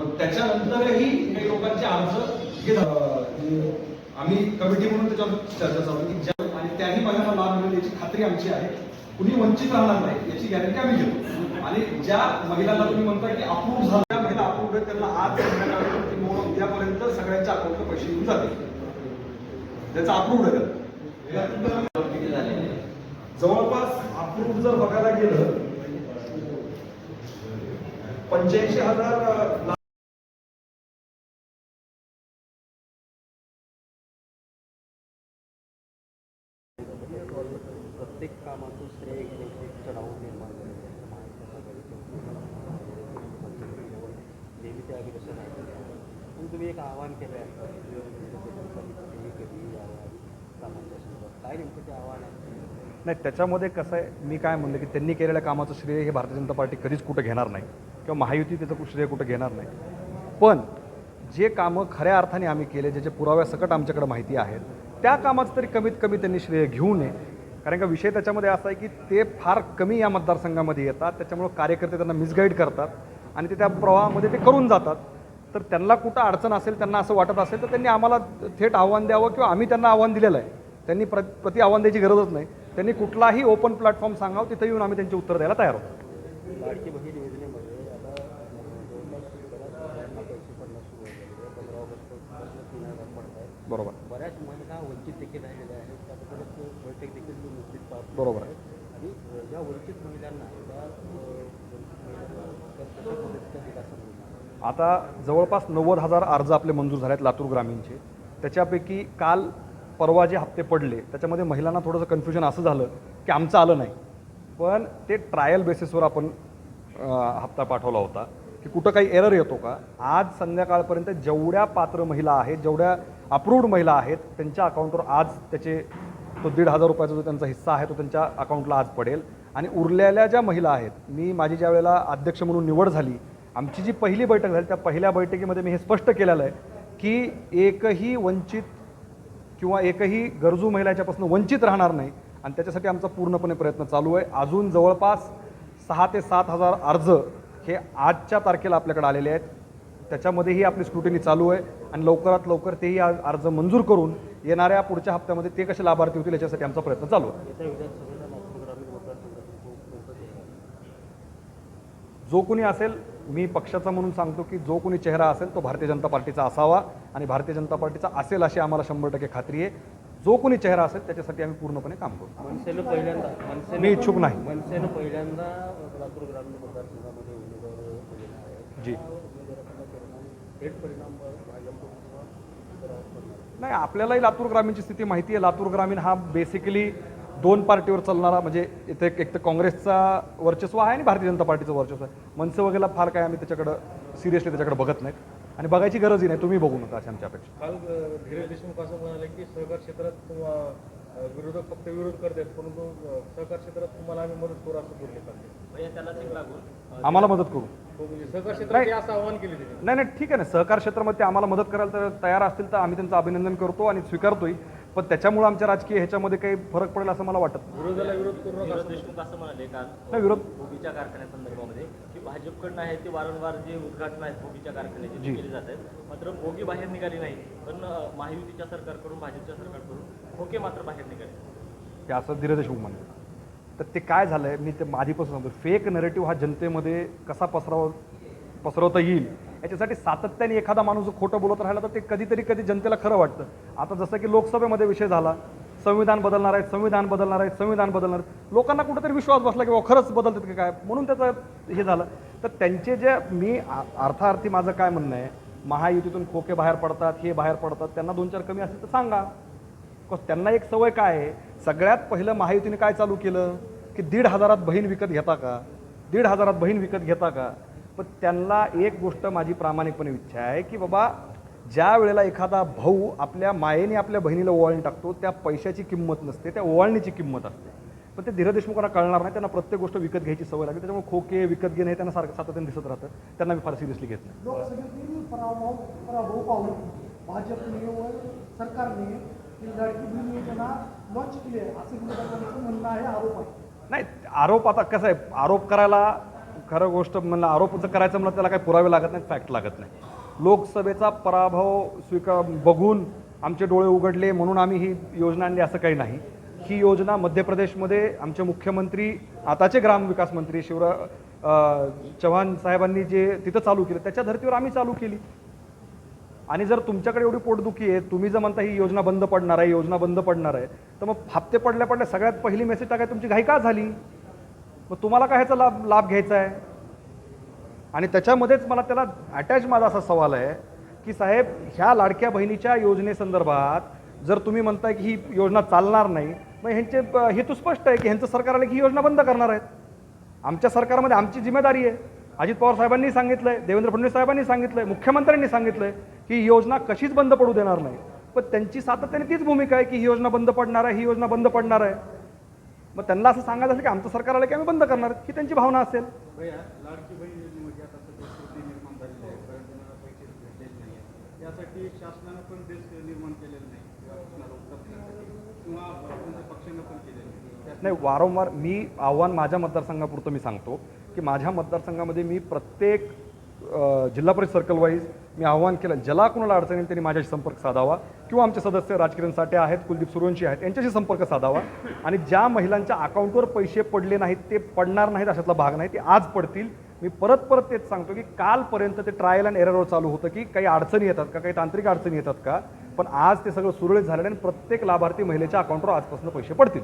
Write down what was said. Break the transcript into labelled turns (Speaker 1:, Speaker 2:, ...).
Speaker 1: मग त्याच्यानंतरही काही लोकांचे अर्ज घेत म्हणजे आम्ही कमिटी म्हणून त्याच्यावर चर्चा चालू की ज्या आणि त्याही महिलांना लाभ मिळेल याची खात्री आमची आहे. कुणी वंचित राहणार नाही याची गॅरंटी आम्ही घेतो. आणि ज्या महिलांना तुम्ही म्हणता की अप्रूव्ह झाल्या त्या महिला अप्रूव्ह त्यांना आज संध्याकाळपर्यंत किंवा उद्यापर्यंत सगळ्यांच्या अकाउंटला पैसे येऊन जातील. त्याचा अप्रूव्ह आहे जवळपास अप्रूव्ह जर बघायला गेलं पंच्याऐंशी हजार
Speaker 2: प्रत्येक कामातून श्रेय घेण्याची एक चढाव निर्माण आहे नेहमी ते अग्रेसर आहे पण तुम्ही एक आव्हान केलं आहे. काय नेमकं ते आव्हान आहे?
Speaker 3: नाही त्याच्यामध्ये कसं आहे मी काय म्हणलं की त्यांनी केलेल्या कामाचं श्रेय हे भारतीय जनता पार्टी कधीच कुठं घेणार नाही. किंवा महायुती त्याचं श्रेय कुठं घेणार नाही. पण जे कामं खऱ्या अर्थाने आम्ही केले ज्याचे पुराव्यासकट आमच्याकडे माहिती आहेत त्या कामाचं तरी कमीत कमी त्यांनी श्रेय घेऊ नये. कारण का विषय त्याच्यामध्ये असा आहे की ते फार कमी या मतदारसंघामध्ये येतात त्याच्यामुळं कार्यकर्ते त्यांना मिसगाईड करतात आणि ते त्या प्रवाहामध्ये ते करून जातात. तर त्यांना कुठं अडचण असेल त्यांना असं वाटत असेल तर त्यांनी आम्हाला थेट आव्हान द्यावं किंवा आम्ही त्यांना आव्हान दिलेलं आहे. त्यांनी प्र प्रति आव्हान द्यायची गरजच नाही. त्यांनी कुठलाही ओपन प्लॅटफॉर्म सांगावं तिथं येऊन आम्ही त्यांची उत्तर द्यायला तयार आहोत
Speaker 2: लाडकी बहीण योजनेमध्ये आता अं, जवळपास बऱ्याच महिलांना पैसे पडणं सुरू झालेले आहे पंधरा ऑगस्टपासून तीन हजार पडत आहेत
Speaker 3: बरोबर
Speaker 2: बऱ्याच महिला वंचित देखील राहिलेल्या आहेत. त्याबद्दलच बैठक देखील नुकतीच पार
Speaker 3: बरोबर. आहे.
Speaker 2: आणि ज्या वंचित महिलांना त्या वंचित महिलांना
Speaker 3: आता जवळपास नव्वद हजार अर्ज आपले मंजूर झाले आहेत लातूर ग्रामीणचे. त्याच्यापैकी काल परवा जे हप्ते पडले त्याच्यामध्ये महिलांना थोडंसं कन्फ्युजन असं झालं की आमचं आलं नाही. पण ते ट्रायल बेसिसवर आपण हप्ता पाठवला होता की कुठं काही एरर येतो का? आज संध्याकाळपर्यंत जेवढ्या पात्र महिला आहेत जेवढ्या अप्रूव्ड महिला आहेत त्यांच्या अकाउंटवर आज त्याचे तो दीड हजार रुपयाचा जो त्यांचा हिस्सा आहे तो त्यांच्या अकाउंटला आज पडेल. आणि उरलेल्या ज्या महिला आहेत मी माझी ज्या वेळेला अध्यक्ष म्हणून निवड झाली आमची जी पहिली बैठक झाली त्या पहिल्या बैठकीमध्ये मी हे स्पष्ट केलेलं आहे की एकही वंचित किंवा एकही गरजू महिला याच्यापासून वंचित राहणार नाही. आणि त्याच्यासाठी आमचा पूर्णपणे प्रयत्न चालू आहे. अजून जवळपास सहा ते सात हजार अर्ज हे आजच्या तारखेला आपल्याकडे आलेले आहेत. त्याच्यामध्येही आपली स्क्रुटिनी चालू आहे आणि लवकरात लवकर तेही आज अर्ज मंजूर करून येणाऱ्या पुढच्या हप्त्यामध्ये ते कसे लाभार्थी होतील याच्यासाठी आमचा प्रयत्न चालू आहे. जो कोणी असेल मी पक्षाचा म्हणून सांगतो की जो कोणी चेहरा असेल तो भारतीय जनता पार्टीचा असावा आणि भारतीय जनता पार्टीचा असेल अशी आम्हाला शंभर टक्के खात्री आहे जो कोणी चेहरा असेल त्याच्यासाठी आम्ही पूर्णपणे काम करू
Speaker 2: मनसेनं पहिल्यांदा
Speaker 3: मी इच्छुक नाही.
Speaker 2: मनसेनं पहिल्यांदा लातूर ग्रामीण मतदारसंघामध्ये उमेदवार दिलेला आहे
Speaker 3: जी.
Speaker 2: त्या उमेदवाराचा परिणाम थेट परिणाम भाजप किंवा इतरांवर पडणार
Speaker 3: नाही आपल्यालाही लातूर ग्रामीणची स्थिती माहिती आहे. लातूर ग्रामीण हा बेसिकली दोन पार्टीवर चालणारा म्हणजे इथे एक- तर काँग्रेसचा वर्चस्व आहे आणि भारतीय जनता पार्टीचं वर्चस्व आहे. मनसे वगैरे फार काय आम्ही त्याच्याकडं सिरियसली त्याच्याकडे बघत नाहीत. आणि बघायची गरजही नाही. तुम्ही बघू नका अशी आमची अपेक्षा.
Speaker 4: काल धीरज देशमुख असं म्हणाले की सहकार क्षेत्रात विरोधक फक्त विरोध करतात परंतु सहकार क्षेत्रात तुम्हाला आम्ही मदत करू असं बोलले काल
Speaker 3: आम्हाला मदत करू.
Speaker 4: हो, म्हणजे सहकार क्षेत्रात हे असं आव्हान केले
Speaker 3: नाही नाही ठीक आहे ना. सहकार क्षेत्रामध्ये ते आम्हाला मदत करायला तर तयार असतील तर आम्ही त्यांचं अभिनंदन करतो आणि स्वीकारतोय. पण त्याच्यामुळे आमच्या राजकीय ह्याच्यामध्ये काही फरक पडेल असं मला वाटत.
Speaker 4: विरोधाला विरोध करू नका
Speaker 5: देशमुख असं म्हणाले काल
Speaker 3: नाही विरोध
Speaker 5: भोगीच्या कारखान्यासंदर्भामध्ये की भाजपकडनं आहे ते वारंवार जे उद्घाटन आहेत भोगीच्या कारखान्याचे
Speaker 3: जी.
Speaker 5: केले जात आहेत मात्र भोगी बाहेर निघाली नाही. पण महायुतीच्या सरकारकडून भाजपच्या सरकारकडून खोके मात्र बाहेर निघाले.
Speaker 3: ते असं धीरज देशमुख म्हणतात तर ते काय झालं आहे मी ते आधीपासून सांगतो. फेक नरेटिव्ह हा जनतेमध्ये कसा पसरव पसरवता येईल. याच्यासाठी सातत्याने एखादा माणूस जर खोटं बोलत राहिला तर ते कधीतरी कधी जनतेला खरं वाटतं. आता जसं की लोकसभेमध्ये विषय झाला संविधान बदलणार आहेत संविधान बदलणार आहेत संविधान बदलणार आहेत. लोकांना कुठेतरी विश्वास बसला की खरंच बदलतात की काय? म्हणून त्याचं हे झालं. तर त्यांचे जे मी अर्थार्थी माझं काय म्हणणं आहे महायुतीतून खोके बाहेर पडतात हे बाहेर पडतात त्यांना दोन चार कमी असतील तर सांगा. बिकॉज त्यांना एक सवय काय आहे? सगळ्यात पहिलं महायुतीने काय चालू केलं? की दीड हजारात बहीण विकत घेता का? दीड हजारात बहीण विकत घेता का? पण त्यांना एक गोष्ट माझी प्रामाणिकपणे इच्छा आहे की बाबा ज्या वेळेला एखादा भाऊ आपल्या मायेने आपल्या बहिणीला ओवाळणी टाकतो त्या पैशाची किंमत नसते त्या ओवाळणीची किंमत असते. पण ते धीरज देशमुखांना कळणार नाही त्यांना प्रत्येक गोष्ट विकत घ्यायची सवय लागते त्याच्यामुळे खोके विकत घेणे हे त्यांना सारखं सातत्याने दिसत राहतं. त्यांना मी फार सिरियसली घेत नाही
Speaker 6: आरोप
Speaker 3: आता कसं आहे आरोप करायला खरं गोष्ट म्हणलं आरोपचं करायचं म्हणलं त्याला काही पुरावे लागत नाहीत फॅक्ट लागत नाही. लोकसभेचा पराभव स्वीकार बघून आमचे डोळे उघडले म्हणून आम्ही ही योजना आणली असं काही नाही. ही योजना मध्य प्रदेशमध्ये आमचे मुख्यमंत्री आताचे ग्रामविकास मंत्री शिवरा चव्हाण साहेबांनी जे तिथं चालू केलं त्याच्या धर्तीवर आम्ही चालू केली. आणि जर तुमच्याकडे एवढी पोटदुखी आहे तुम्ही जर म्हणता ही योजना बंद पडणार आहे योजना बंद पडणार आहे तर मग हप्ते पडल्या पडल्या सगळ्यात पहिली मेसेज टाकाय तुमची घाई का झाली? मग तुम्हाला काय ह्याचा लाभ लाभ घ्यायचा आहे? आणि त्याच्यामध्येच मला त्याला अटॅच माझा असा सवाल आहे की साहेब ह्या लाडक्या बहिणीच्या योजनेसंदर्भात जर तुम्ही म्हणताय की ही योजना चालणार नाही मग ह्यांचे हेतू स्पष्ट आहे की ह्यांचं सरकार आलं की ही योजना बंद करणार आहेत? आमच्या सरकारमध्ये आमची जिम्मेदारी आहे. अजित पवार साहेबांनी सांगितलंय देवेंद्र फडणवीस साहेबांनी सांगितलंय मुख्यमंत्र्यांनी सांगितलंय की ही योजना कशीच बंद पडू देणार नाही. पण त्यांची सातत्याने तीच भूमिका आहे की ही योजना बंद पडणार आहे ही योजना बंद पडणार आहे. मग त्यांना असं सांगायचं असेल की आमचं सरकार आलं की आम्ही बंद करणार ही त्यांची भावना असेल.
Speaker 7: नाही शासनानं पण निर्माण केलेलं
Speaker 3: वारंवार मी आव्हान माझ्या मतदारसंघापुरतं मी सांगतो की माझ्या मतदारसंघामध्ये मी प्रत्येक जिल्हा परिषद सर्कल वाईज मी आव्हान केलं ज्याला कोणाला अडचण येईल त्यांनी माझ्याशी संपर्क साधावा. किंवा आमचे सदस्य राजकिरण साठे आहेत कुलदीप सुरवंशी आहेत यांच्याशी संपर्क साधावा. आणि ज्या महिलांच्या अकाउंटवर पैसे पडले नाहीत ते पडणार नाहीत अशातला भाग नाही ते आज पडतील. मी परत परत तेच सांगतो की कालपर्यंत ते ट्रायल अँड एररवर चालू होतं की काही अडचणी येतात का काही तांत्रिक अडचणी येतात का? पण आज ते सगळं सुरळीत झालेलं आहे आणि प्रत्येक लाभार्थी महिलेच्या अकाउंटवर आजपासून पैसे पडतील.